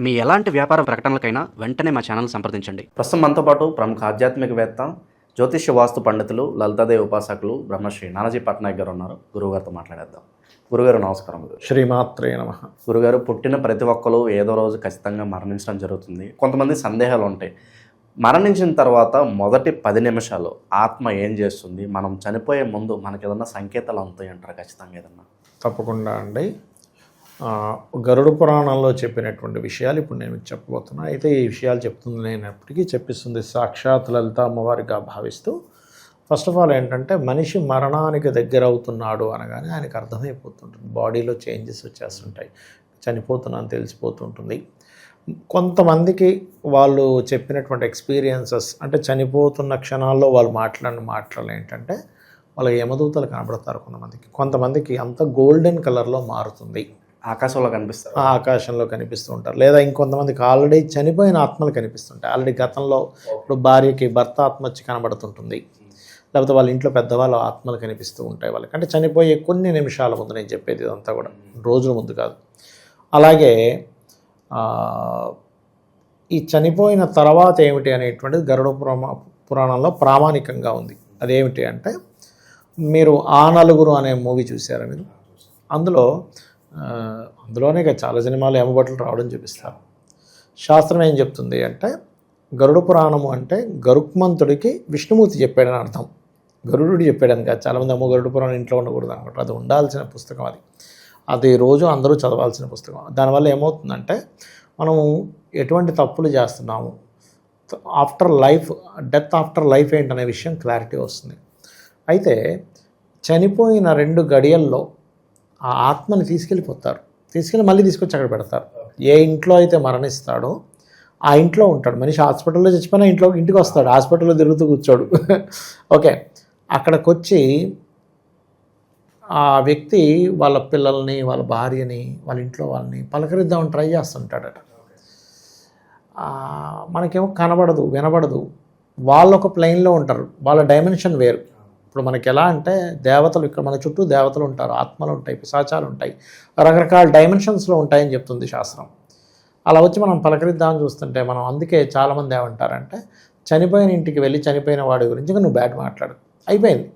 మీ ఎలాంటి వ్యాపార ప్రకటనలకైనా వెంటనే మా ఛానల్ సంప్రదించండి. ప్రస్తుతం మనతో పాటు ప్రముఖ ఆధ్యాత్మికవేత్త జ్యోతిష్య వాస్తు పండితులు లలితాదేవి ఉపాసకులు బ్రహ్మశ్రీ నానాజీ పట్నాయక్ గారు ఉన్నారు. గురువుగారితో మాట్లాడేద్దాం. గురుగారు నమస్కారం గురు. శ్రీమాత్రే నమ. గురుగారు పుట్టిన ప్రతి ఒక్కరు ఏదో రోజు ఖచ్చితంగా మరణించడం జరుగుతుంది. కొంతమంది సందేహాలు ఉంటాయి. మరణించిన తర్వాత మొదటి పది నిమిషాలు ఆత్మ ఏం చేస్తుంది? మనం చనిపోయే ముందు మనకి ఏదన్నా సంకేతాలు అందుతాయి అంటారు ఖచ్చితంగా ఏదన్నా? తప్పకుండా అండి. గరుడ పురాణంలో చెప్పినటువంటి విషయాలు ఇప్పుడు నేను మీకు చెప్పబోతున్నా. అయితే ఈ విషయాలు చెప్తుంది నేనప్పటికీ చెప్పిస్తుంది సాక్షాత్ లలిత అమ్మవారిగా భావిస్తూ ఫస్ట్ ఆఫ్ ఆల్ ఏంటంటే మనిషి మరణానికి దగ్గర అవుతున్నాడు అనగానే ఆయనకు అర్థమైపోతుంటుంది. బాడీలో చేంజెస్ వచ్చేస్తుంటాయి. చనిపోతున్నాను తెలిసిపోతుంటుంది. కొంతమందికి వాళ్ళు చెప్పినటువంటి ఎక్స్పీరియన్సెస్ అంటే చనిపోతున్న క్షణాల్లో వాళ్ళు మాట్లాడిన మాటలు ఏంటంటే వాళ్ళ యమదూతలు కనబడతారు కొంతమందికి. కొంతమందికి అంత గోల్డెన్ కలర్లో మారుతుంది. ఆకాశంలో కనిపిస్తారు. ఆ ఆకాశంలో కనిపిస్తూ ఉంటారు. లేదా ఇంకొంతమందికి ఆల్రెడీ చనిపోయిన ఆత్మలు కనిపిస్తుంటాయి. ఆల్రెడీ గతంలో ఇప్పుడు భార్యకి భర్త ఆత్మ వచ్చి కనబడుతుంటుంది. లేకపోతే వాళ్ళ ఇంట్లో పెద్దవాళ్ళ ఆత్మలు కనిపిస్తూ ఉంటాయి వాళ్ళకి. అంటే చనిపోయే కొన్ని నిమిషాల ముందు నేను చెప్పేది ఇదంతా కూడా. రోజుల ముందు కాదు. అలాగే ఈ చనిపోయిన తర్వాత ఏమిటి అనేటువంటిది గరుడ పురాణ పురాణంలో ప్రామాణికంగా ఉంది. అదేమిటి అంటే మీరు ఆ నలుగురు అనే మూవీ చూసారా మీరు? అందులో అందులోనే చాలా సినిమాలు ఎమబట్టలు రావడం చూపిస్తారు. శాస్త్రం ఏం చెప్తుంది అంటే గరుడ పురాణము అంటే గరుక్మంతుడికి విష్ణుమూర్తి చెప్పాడని అర్థం. గరుడు చెప్పాడని కాదు చాలామంది అమ్మో గరుడు పురాణం ఇంట్లో ఉండకూడదు అనమాట అది ఉండాల్సిన పుస్తకం అది. అది రోజు అందరూ చదవాల్సిన పుస్తకం. దానివల్ల ఏమవుతుందంటే మనము ఎటువంటి తప్పులు చేస్తున్నాము after life death after life ఏంటనే విషయం క్లారిటీ వస్తుంది. అయితే చనిపోయిన రెండు గడియల్లో ఆ ఆత్మని తీసుకెళ్ళిపోతారు. తీసుకెళ్ళి మళ్ళీ తీసుకొచ్చి అక్కడ పెడతారు. ఏ ఇంట్లో అయితే మరణిస్తాడో ఆ ఇంట్లో ఉంటాడు. మనిషి హాస్పిటల్లో చచ్చిపోయినా ఇంట్లో ఇంటికి వస్తాడు. హాస్పిటల్లో తిరుగుతూ కూర్చోడు. ఓకే. అక్కడికి వచ్చి ఆ వ్యక్తి వాళ్ళ పిల్లల్ని వాళ్ళ భార్యని వాళ్ళ ఇంట్లో వాళ్ళని పలకరిద్దామని ట్రై చేస్తుంటాడట. మనకేమో కనబడదు వినబడదు. వాళ్ళు ఒక ప్లెయిన్లో ఉంటారు. వాళ్ళ డైమెన్షన్ వేరు. ఇప్పుడు మనకి ఎలా అంటే దేవతలు ఇక్కడ మన చుట్టూ దేవతలు ఉంటారు ఆత్మలు ఉంటాయి పిశాచాలు ఉంటాయి రకరకాల డైమెన్షన్స్లో ఉంటాయని చెప్తుంది శాస్త్రం. అలా వచ్చి మనం పలకరిద్దామని చూస్తుంటే మనం అందుకే చాలామంది ఏమంటారంటే చనిపోయిన ఇంటికి వెళ్ళి చనిపోయిన వాడి గురించి ఇంకా నువ్వు బ్యాడ్ మాట్లాడు. అయిపోయింది.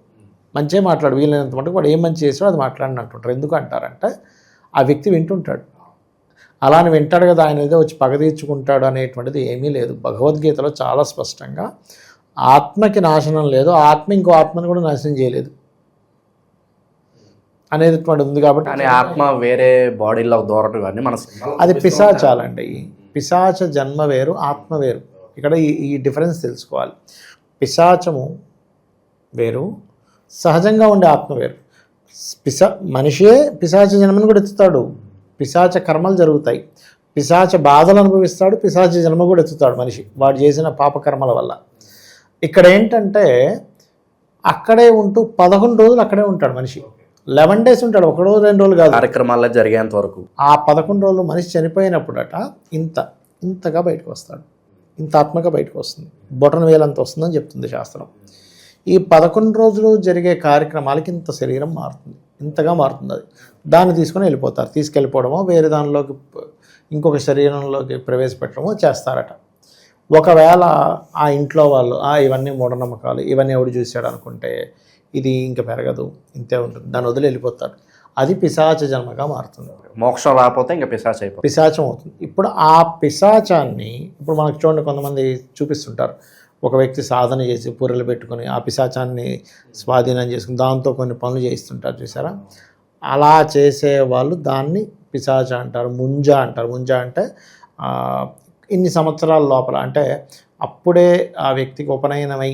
మంచిగా మాట్లాడు. వీలైనంత మటుకు వాడు ఏం మంచి చేసాడో అది మాట్లాడిన అంటుంటారు. ఎందుకు అంటారంటే ఆ వ్యక్తి వింటుంటాడు. అలానే వింటాడు కదా ఆయన ఏదో వచ్చి పగ తీర్చుకుంటాడు అనేటువంటిది ఏమీ లేదు. భగవద్గీతలో చాలా స్పష్టంగా ఆత్మకి నాశనం లేదు ఆత్మ ఇంకో ఆత్మని కూడా నాశనం చేయలేదు. అనేటువంటి ఉంది కాబట్టి కానీ ఆత్మ వేరే బాడీలో దూరటం ఇవన్నీ మన అది పిశాచాలండి. పిశాచ జన్మ వేరు ఆత్మ వేరు. ఇక్కడ ఈ ఈ డిఫరెన్స్ తెలుసుకోవాలి. పిశాచము వేరు సహజంగా ఉండే ఆత్మ వేరు. పిశా మనిషే పిశాచ జన్మను కూడా ఎత్తుతాడు. పిశాచ కర్మలు జరుగుతాయి. పిశాచ బాధలు అనుభవిస్తాడు పిశాచ జన్మ కూడా ఎత్తుతాడు మనిషి. వాడు చేసిన పాపకర్మల వల్ల. ఇక్కడ ఏంటంటే అక్కడే ఉంటూ పదకొండు రోజులు అక్కడే ఉంటాడు మనిషి. లెవెన్ డేస్ ఉంటాడు ఒక రోజు రెండు రోజులు కాదు. కార్యక్రమాల్లో జరిగేంత వరకు. ఆ పదకొండు రోజులు మనిషి చనిపోయినప్పుడట ఇంత ఇంతగా బయటకు వస్తాడు. ఇంత ఆత్మగా బయటకు వస్తుంది. బొటన వేలంత వస్తుందని చెప్తుంది శాస్త్రం. ఈ పదకొండు రోజులు జరిగే కార్యక్రమాలకి ఇంత శరీరం మారుతుంది. ఇంతగా మారుతుంది అది. దాన్ని తీసుకొని వెళ్ళిపోతారు. తీసుకెళ్ళిపోవడమో వేరే దానిలోకి ఇంకొక శరీరంలోకి ప్రవేశపెట్టడమో చేస్తారట. ఒకవేళ ఆ ఇంట్లో వాళ్ళు ఆ ఇవన్నీ మూఢనమ్మకాలు ఇవన్నీ ఎవడు చూశాడు అనుకుంటే ఇది ఇంకా పెరగదు ఇంతే ఉంటుంది. దాన్ని వదిలి వెళ్ళిపోతాడు. అది పిశాచ జన్మగా మారుతుంది. మోక్షం రాకపోతే ఇంకా పిశాచ్ అయిపోతుంది. పిశాచం అవుతుంది. ఇప్పుడు ఆ పిశాచాన్ని ఇప్పుడు మనకు చూడండి కొంతమంది చూపిస్తుంటారు. ఒక వ్యక్తి సాధన చేసి పూరలు పెట్టుకొని ఆ పిశాచాన్ని స్వాధీనం చేసుకుని దాంతో కొన్ని పనులు చేయిస్తుంటారు చూసారా అలా చేసే వాళ్ళు దాన్ని పిశాచ అంటారు ముంజ అంటారు. ముంజ అంటే ఇన్ని సంవత్సరాల లోపల అంటే అప్పుడే ఆ వ్యక్తికి ఉపనయనమై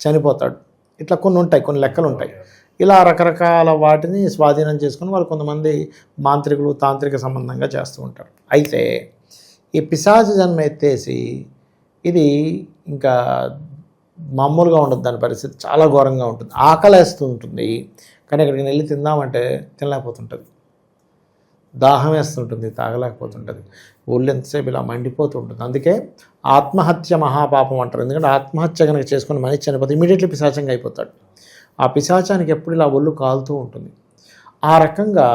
చనిపోతాడు. ఇట్లా కొన్ని ఉంటాయి కొన్ని లెక్కలు ఉంటాయి. ఇలా రకరకాల వాటిని స్వాధీనం చేసుకుని వాళ్ళు కొంతమంది మాంత్రికులు తాంత్రిక సంబంధంగా చేస్తూ ఉంటారు. అయితే ఈ పిశాచి జన్మ ఎత్తేసి ఇది ఇంకా మామూలుగా ఉండదు దాని పరిస్థితి చాలా ఘోరంగా ఉంటుంది. ఆకలేస్తూ ఉంటుంది కానీ అక్కడికి వెళ్ళి తిందామంటే తినలేకపోతుంటుంది. దాహం వేస్తుంటుంది తాగలేకపోతుంటుంది. ఒళ్ళు ఎంతసేపు ఇలా మండిపోతూ ఉంటుంది. అందుకే ఆత్మహత్య మహాపాపం అంటారు. ఎందుకంటే ఆత్మహత్య కనుక చేసుకుని మనిషి చనిపోతే ఇమీడియట్లీ పిశాచంగా అయిపోతాడు. ఆ పిశాచానికి ఎప్పుడు ఇలా ఒళ్ళు కాలుతూ ఉంటుంది. ఆ రకంగా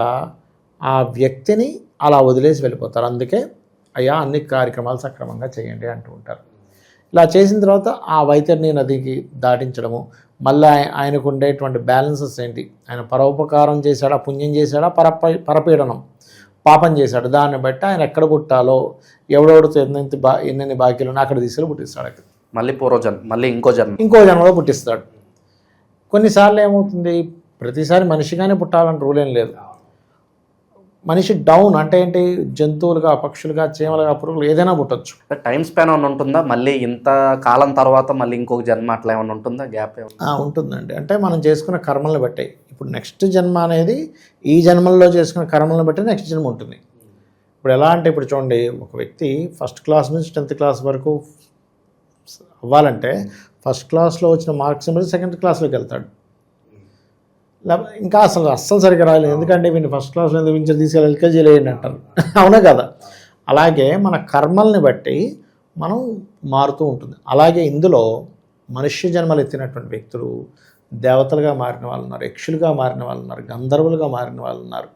ఆ వ్యక్తిని అలా వదిలేసి వెళ్ళిపోతారు. అందుకే అయ్యా అన్ని కార్యక్రమాలు సక్రమంగా చేయండి అంటూ ఉంటారు. ఇలా చేసిన తర్వాత ఆ వైతరిని నదికి దాటించడము. మళ్ళీ ఆయ- ఆయనకు ఉండేటువంటి బ్యాలెన్సెస్ ఏంటి? ఆయన పరోపకారం చేశాడా? పుణ్యం చేశాడా? పరప పరపీడనం పాపం చేశాడు. దాన్ని బట్టి ఆయన ఎక్కడ పుట్టాలో ఎవడెవడితో ఎన్నెంత బా ఎన్నెన్ని బాకీలు అక్కడ తీసుకెళ్ళి పుట్టిస్తాడు అక్కడ. మళ్ళీ పూర్వజన్మ మళ్ళీ ఇంకో జన్మ. ఇంకో జన్మలో పుట్టిస్తాడు. కొన్నిసార్లు ఏమవుతుంది? ప్రతిసారి మనిషిగానే పుట్టాలని రూల్ ఏం లేదు. మనిషి డౌన్ అంటే ఏంటి? జంతువులుగా పక్షులుగా చీమలుగా పురుగులు ఏదైనా పుట్టొచ్చు. టైం స్పాన్ ఏమైనా ఉంటుందా? మళ్ళీ ఇంత కాలం తర్వాత మళ్ళీ ఇంకొక జన్మ అట్లా ఏమైనా ఉంటుందా? గ్యాప్ ఏమైనా ఉంటుందండి. అంటే మనం చేసుకున్న కర్మలను బట్టి. ఇప్పుడు నెక్స్ట్ జన్మ అనేది ఈ జన్మల్లో చేసుకున్న కర్మలను బట్టి నెక్స్ట్ జన్మ ఉంటుంది. ఇప్పుడు ఎలా అంటే ఇప్పుడు చూడండి ఒక వ్యక్తి ఫస్ట్ క్లాస్ నుంచి టెన్త్ క్లాస్ వరకు అవ్వాలంటే ఫస్ట్ క్లాస్లో వచ్చిన మార్క్స్ బట్టి సెకండ్ క్లాస్లోకి వెళ్తాడు. ఇంకా అసలు అస్సలు సరిగ్గా రాలేదు ఎందుకంటే వీడిని ఫస్ట్ క్లాస్లో ఎందుకు నుంచి తీసుకెళ్ళి ఎల్కేజీ లేయండి అంటారు. అవునా కదా? అలాగే మన కర్మల్ని బట్టి మనం మారుతూ ఉంటుంది. అలాగే ఇందులో మనుష్య జన్మలు ఎత్తినటువంటి వ్యక్తులు దేవతలుగా మారిన వాళ్ళు ఉన్నారు యక్షులుగా మారిన వాళ్ళు ఉన్నారు గంధర్వులుగా మారిన వాళ్ళు ఉన్నారు.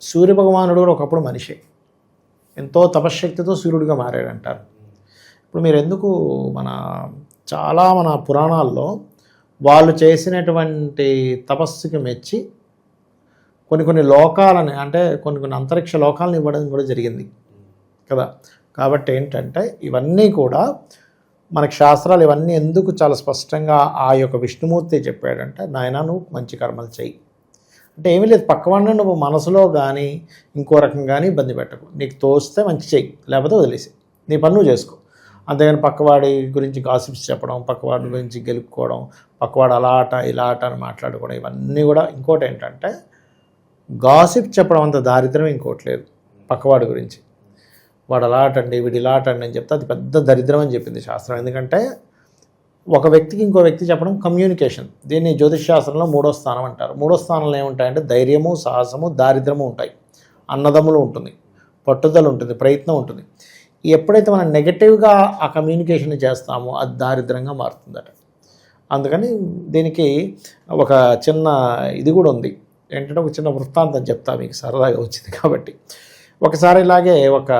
సూర్యభగవానుడు కూడా ఒకప్పుడు మనిషే. ఎంతో తపశ్శక్తితో సూర్యుడిగా మారాడంటారు. ఇప్పుడు మీరు ఎందుకు మన చాలా మన పురాణాల్లో వాళ్ళు చేసినటువంటి తపస్సుకి మెచ్చి కొన్ని కొన్ని లోకాలని అంటే కొన్ని కొన్ని అంతరిక్ష లోకాలను ఇవ్వడం కూడా జరిగింది కదా. కాబట్టి ఏంటంటే ఇవన్నీ కూడా మనకి శాస్త్రాలు ఇవన్నీ ఎందుకు చాలా స్పష్టంగా ఆ యొక్క విష్ణుమూర్తి చెప్పాడంటే నాయన నువ్వు మంచి కర్మలు చెయ్యి. అంటే ఏమీ లేదు పక్కవాడిని నువ్వు మనసులో కానీ ఇంకో రకం కానీ ఇబ్బంది పెట్టకు. నీకు తోస్తే మంచి చెయ్యి లేకపోతే వదిలేసి నీ పని నువ్వు చేసుకో. అంతేగాని పక్కవాడి గురించి గాసిప్స్ చెప్పడం పక్కవాడి గురించి గెలుపుకోవడం పక్కవాడు అలా ఆట ఇలా ఆట అని మాట్లాడుకోవడం ఇవన్నీ కూడా ఇంకోటి ఏంటంటే గాసిప్ చెప్పడం అంత దారిద్రం ఇంకోటి లేదు పక్కవాడి గురించి. వాడు అలా ఆటండి వీడు ఇలా ఆటండి అని చెప్తే అది పెద్ద దరిద్రం అని చెప్పింది శాస్త్రం. ఎందుకంటే ఒక వ్యక్తికి ఇంకో వ్యక్తి చెప్పడం కమ్యూనికేషన్. దీన్ని జ్యోతిష్ శాస్త్రంలో మూడో స్థానం అంటారు. మూడో స్థానంలో ఏముంటాయంటే ధైర్యము సాహసము దారిద్రము ఉంటాయి. అన్నదమ్ములు ఉంటుంది. పట్టుదల ఉంటుంది. ప్రయత్నం ఉంటుంది. ఎప్పుడైతే మనం నెగటివ్గా ఆ కమ్యూనికేషన్ చేస్తామో అది దారిద్రంగా మారుతుందట. అందుకని దీనికి ఒక చిన్న ఇది కూడా ఉంది. ఏంటంటే ఒక చిన్న వృత్తాంతం చెప్తా మీకు సరదాగా వచ్చింది కాబట్టి. ఒకసారి ఇలాగే ఒక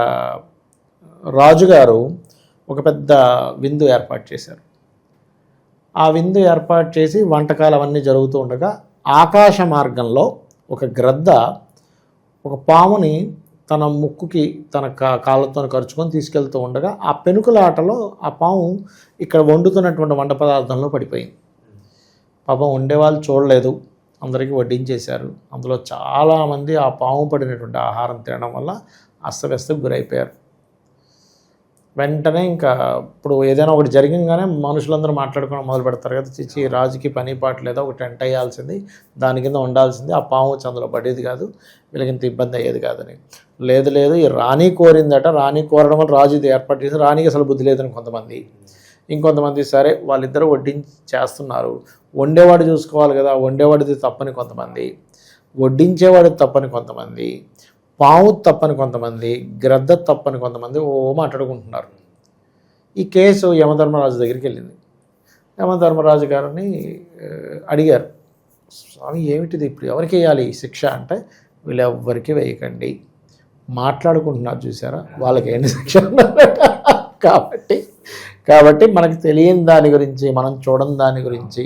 రాజుగారు ఒక పెద్ద విందు ఏర్పాటు చేశారు. ఆ విందు ఏర్పాటు చేసి వంటకాలు అవన్నీ జరుగుతూ ఉండగా ఆకాశ మార్గంలో ఒక గ్రద్ద ఒక పాముని తన ముక్కుకి తన కా కాళ్ళతో ఖర్చుకొని తీసుకెళ్తూ ఉండగా ఆ పెనుకుల ఆటలో ఆ పాము ఇక్కడ వండుతున్నటువంటి వంట పదార్థంలో పడిపోయింది. పాపం వండేవాళ్ళు చూడలేదు. అందరికీ వడ్డించేశారు. అందులో చాలామంది ఆ పాము పడినటువంటి ఆహారం తినడం వల్ల అస్తవ్యస్తకు గురైపోయారు. వెంటనే ఇంకా ఇప్పుడు ఏదైనా ఒకటి జరిగంగానే మనుషులందరూ మాట్లాడుకోవడం మొదలు పెడతారు కదా. చిచ్చి రాజుకి పని పాట లేదా ఒక టెంట్ అయ్యాల్సింది దాని కింద ఉండాల్సింది ఆ పాము వచ్చి అందులో పడేది కాదు వీళ్ళకి ఇంత ఇబ్బంది అయ్యేది కాదని. లేదు లేదు ఈ రాణి కోరిందట రాణి కోరడం వల్ల రాజు ఇది ఏర్పాటు చేసి రాణికి అసలు బుద్ధి లేదని కొంతమంది. ఇంకొంతమంది సరే వాళ్ళిద్దరూ వడ్డించి చేస్తున్నారు. వండేవాడు చూసుకోవాలి కదా వండేవాడిది తప్పని కొంతమంది. వడ్డించేవాడిది తప్పని కొంతమంది. పావు తప్పని కొంతమంది గ్రద్ద తప్పని కొంతమంది ఓ మాట్లాడుకుంటున్నారు. ఈ కేసు యమధర్మరాజు దగ్గరికి వెళ్ళింది. యమధర్మరాజు గారిని అడిగారు స్వామి ఏమిటిది ఇప్పుడు? ఎవరికి వేయాలి శిక్ష? అంటే వీళ్ళు ఎవ్వరికి వేయకండి. మాట్లాడుకుంటున్నారు చూసారా? వాళ్ళకి ఏంటి శిక్ష కాబట్టి కాబట్టి మనకు తెలియని దాని గురించి మనం చూడని దాని గురించి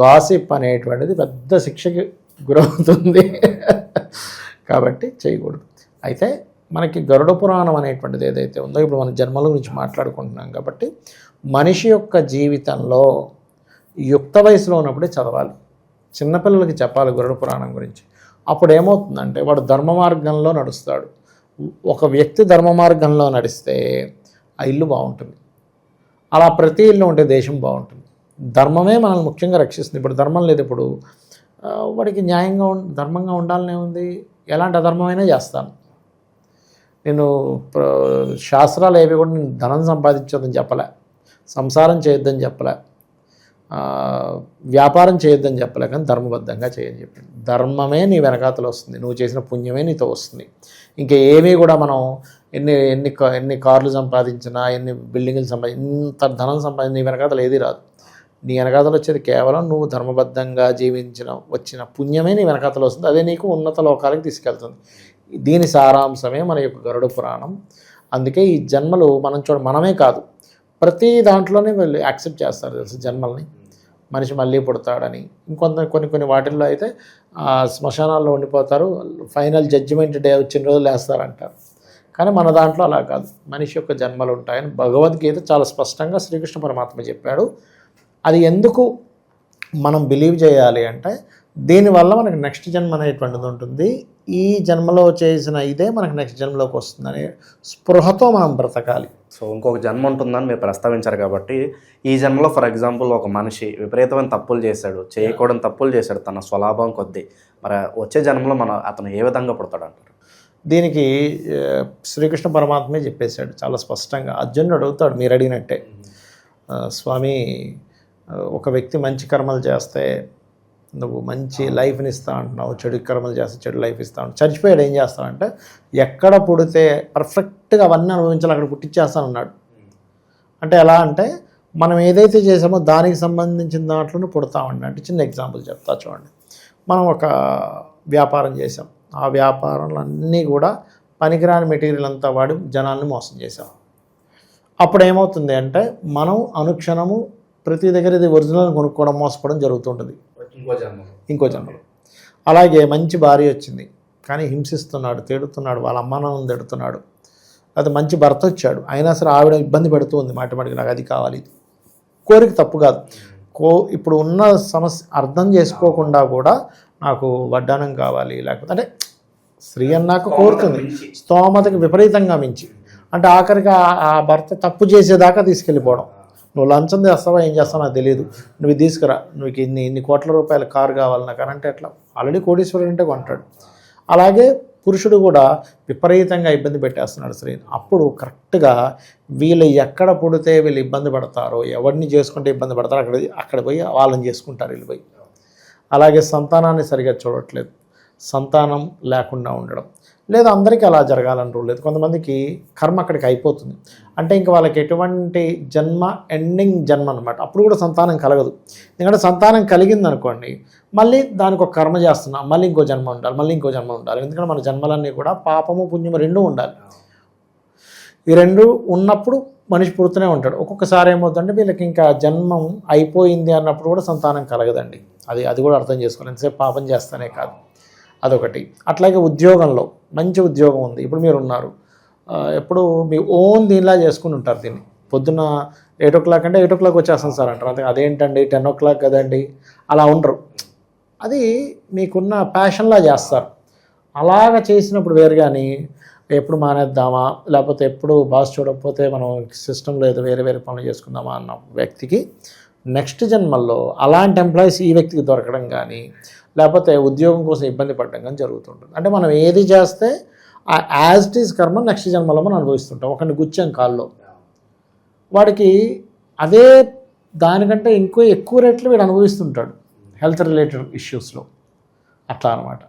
గాసిప్ అనేటువంటిది పెద్ద శిక్షకి గురవుతుంది. కాబట్టి చేయకూడదు. అయితే మనకి గరుడ పురాణం అనేటువంటిది ఏదైతే ఉందో ఇప్పుడు మన జన్మల గురించి మాట్లాడుకుంటున్నాం కాబట్టి మనిషి యొక్క జీవితంలో యుక్త వయసులో ఉన్నప్పుడే చదవాలి. చిన్నపిల్లలకి చెప్పాలి గరుడ పురాణం గురించి. అప్పుడు ఏమవుతుందంటే వాడు ధర్మ మార్గంలో నడుస్తాడు. ఒక వ్యక్తి ధర్మ మార్గంలో నడిస్తే ఆ ఇల్లు బాగుంటుంది. అలా ప్రతి ఇల్లు ఉంటే దేశం బాగుంటుంది. ధర్మమే మనల్ని ముఖ్యంగా రక్షిస్తుంది. ఇప్పుడు ధర్మం లేదు ఇప్పుడు. వాడికి న్యాయంగా ఉం ధర్మంగా ఉండాలనే ఉంది. ఎలాంటి అధర్మమైనా చేస్తాను. నేను శాస్త్రాలు ఏవి కూడా నేను ధనం సంపాదించొద్దని చెప్పలే. సంసారం చేయొద్దని చెప్పలే. వ్యాపారం చేయొద్దని చెప్పలే కానీ ధర్మబద్ధంగా చేయని చెప్పాను ధర్మమే నీ వెనకాతలు వస్తుంది. నువ్వు చేసిన పుణ్యమే నీతో వస్తుంది. ఇంకా ఏమీ కూడా మనం ఎన్ని ఎన్ని ఎన్ని కార్లు సంపాదించినా ఎన్ని బిల్డింగ్లు సంపాదించిన ఇంత ధనం సంపాదించిన నీ వెనకాతలు ఏది రాదు. నీ వెనకాతలు వచ్చేది కేవలం నువ్వు ధర్మబద్ధంగా జీవించిన వచ్చిన పుణ్యమే నీ వెనకాతలు వస్తుంది. అదే నీకు ఉన్నత లోకాలకు తీసుకెళ్తుంది. దీని సారాంశమే మన యొక్క గరుడ పురాణం. అందుకే ఈ జన్మలు మనం చూడ మనమే కాదు ప్రతి దాంట్లోనే వీళ్ళు యాక్సెప్ట్ చేస్తారు తెలుసు జన్మల్ని. మనిషి మళ్ళీ పుడతాడని. ఇంకొంత కొన్ని కొన్ని వాటిల్లో అయితే శ్మశానాల్లో ఉండిపోతారు ఫైనల్ జడ్జిమెంట్ డే వచ్చిన రోజులు వేస్తారంటారు కానీ మన దాంట్లో అలా కాదు. మనిషి యొక్క జన్మలు ఉంటాయని భగవద్గీత చాలా స్పష్టంగా శ్రీకృష్ణ పరమాత్మ చెప్పాడు. అది ఎందుకు మనం బిలీవ్ చేయాలి అంటే దీనివల్ల మనకి నెక్స్ట్ జన్మ అనేటువంటిది ఉంటుంది. ఈ జన్మలో చేసిన ఇదే మనకి నెక్స్ట్ జన్మలోకి వస్తుందనే స్పృహతో మనం బ్రతకాలి. సో ఇంకొక జన్మ ఉంటుందని మీరు ప్రస్తావించారు కాబట్టి ఈ జన్మలో ఫర్ ఎగ్జాంపుల్ ఒక మనిషి విపరీతమైన తప్పులు చేశాడు చేయకూడని తప్పులు చేశాడు తన స్వలాభం కొద్దీ. మరి వచ్చే జన్మలో మన అతను ఏ విధంగా పుడతాడు అంటారు? దీనికి శ్రీకృష్ణ పరమాత్మే చెప్పేశాడు చాలా స్పష్టంగా. అర్జునుడు అడుగుతాడు మీరు అడిగినట్టే. స్వామి ఒక వ్యక్తి మంచి కర్మలు చేస్తే నువ్వు మంచి లైఫ్ని ఇస్తా అంటున్నావు చెడు కర్మలు చేస్తే చెడు లైఫ్ ఇస్తా అంటున్నావు. చచ్చిపోయాడు ఏం చేస్తావంటే ఎక్కడ పుడితే పర్ఫెక్ట్గా అవన్నీ అనుభవించాలి అక్కడ పుట్టించేస్తాను అన్నాడు. అంటే ఎలా అంటే మనం ఏదైతే చేసామో దానికి సంబంధించిన దాంట్లోనే పుడతామండి అంటే చిన్న ఎగ్జాంపుల్ చెప్తా చూడండి. మనం ఒక వ్యాపారం చేసాం ఆ వ్యాపారంలో అన్నీ కూడా పనికిరాని మెటీరియల్ అంతా వాడి జనాల్ని మోసం చేసాం అప్పుడు ఏమవుతుంది అంటే మనం అనుక్షణము ప్రతి దగ్గర ఇది ఒరిజినల్ కొనుక్కోవడం మోసపోవడం జరుగుతుంటుంది. ఇంకో జన్మ ఇంకో జన్మలో. అలాగే మంచి భార్య వచ్చింది. కానీ హింసిస్తున్నాడు తిడుతున్నాడు వాళ్ళ అమ్మ నాన్నని తిడుతున్నాడు. అది మంచి భర్త వచ్చాడు. అయినా సరే ఆవిడ ఇబ్బంది పెడుతూ ఉంది. మాటి మాటికి నాకు అది కావాలి కోరిక తప్పు కాదు. కో ఇప్పుడు ఉన్న సమస్య అర్థం చేసుకోకుండా కూడా నాకు వడ్డానం కావాలి లేకపోతే అంటే స్త్రీ అన్నాక కోరుతుంది. స్తోమతకి విపరీతంగా మించి. అంటే ఆఖరికి ఆ భర్త తప్పు చేసేదాకా తీసుకెళ్ళిపోవడం. నువ్వు లంచం చేస్తావా ఏం చేస్తావో నాకు తెలియదు నువ్వు తీసుకురా. నువ్వు ఇన్ని ఇన్ని కోట్ల రూపాయల కారు కావాలి నాకు అంటే ఎట్లా? ఆల్రెడీ కోటీశ్వరుడు అంటే కొంటాడు. అలాగే పురుషుడు కూడా విపరీతంగా ఇబ్బంది పెట్టేస్తున్నాడు స్త్రీని. అప్పుడు కరెక్ట్గా వీళ్ళు ఎక్కడ పుడితే వీళ్ళు ఇబ్బంది పడతారో ఎవరిని చేసుకుంటే ఇబ్బంది పడతారో అక్కడ అక్కడ పోయి వాళ్ళని చేసుకుంటారు వీళ్ళు పోయి. అలాగే సంతానాన్ని సరిగా చూడట్లేదు. సంతానం లేకుండా ఉండడం. లేదా అందరికీ అలా జరగాలని రూల్ లేదు. కొంతమందికి కర్మ అక్కడికి అయిపోతుంది. అంటే ఇంక వాళ్ళకి ఎటువంటి జన్మ ఎండింగ్ జన్మ అనమాట అప్పుడు కూడా సంతానం కలగదు. ఎందుకంటే సంతానం కలిగింది అనుకోండి మళ్ళీ దానికి ఒక కర్మ చేస్తున్నాం. మళ్ళీ ఇంకో జన్మ ఉండాలి మళ్ళీ ఇంకో జన్మ ఉండాలి. ఎందుకంటే మన జన్మలన్నీ కూడా పాపము పుణ్యము రెండూ ఉండాలి. ఈ రెండు ఉన్నప్పుడు మనిషి పుడుతూనే ఉంటాడు. ఒక్కొక్కసారి ఏమవుతుందంటే వీళ్ళకి ఇంకా జన్మం అయిపోయింది అన్నప్పుడు కూడా సంతానం కలగదండి. అది అది కూడా అర్థం చేసుకోవాలి. ఎంతసేపు పాపం చేస్తానే కాదు. అదొకటి. అట్లాగే ఉద్యోగంలో మంచి ఉద్యోగం ఉంది. ఇప్పుడు మీరు ఉన్నారు ఎప్పుడు మీ ఓన్ దీనిలా చేసుకుని ఉంటారు దీన్ని. పొద్దున్న ఎయిట్ ఓ క్లాక్ అంటే ఎయిట్ ఓ క్లాక్ వచ్చేస్తాం సార్ అంటారు. అంతే అదేంటండి? టెన్ ఓ క్లాక్ కదండి? అలా ఉండరు. అది మీకున్న ప్యాషన్లా చేస్తారు. అలాగ చేసినప్పుడు వేరు కానీ ఎప్పుడు మానేద్దామా? లేకపోతే ఎప్పుడు బాస్ చూడకపోతే మనం సిస్టంలో ఏదో వేరే వేరే పనులు చేసుకుందామా? అన్న వ్యక్తికి నెక్స్ట్ జన్మల్లో అలాంటి ఎంప్లాయీస్ ఈ వ్యక్తికి దొరకడం కానీ లేకపోతే ఉద్యోగం కోసం ఇబ్బంది పడడం కానీ జరుగుతుంటుంది. అంటే మనం ఏది చేస్తే ఆ యాజ్ ఇట్ కర్మ నెక్స్ట్ జన్మలో మనం అనుభవిస్తుంటాం. ఒకరిని గుచ్చాం కాల్లో. వాడికి అదే దానికంటే ఇంకో ఎక్కువ రేట్లు వీడు అనుభవిస్తుంటాడు హెల్త్ రిలేటెడ్ ఇష్యూస్లో అట్లా అనమాట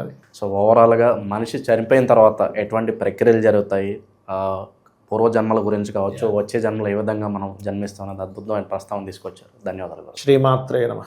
అది. సో ఓవరాల్గా మనిషి చనిపోయిన తర్వాత ఎటువంటి ప్రక్రియలు జరుగుతాయి? పూర్వజన్మల గురించి కావచ్చు వచ్చే జన్మలో ఏ విధంగా మనం జన్మిస్తాం అనేది అద్భుతమైన ప్రస్తావన తీసుకొచ్చారు. ధన్యవాదాలు శ్రీమాత్రే నమ.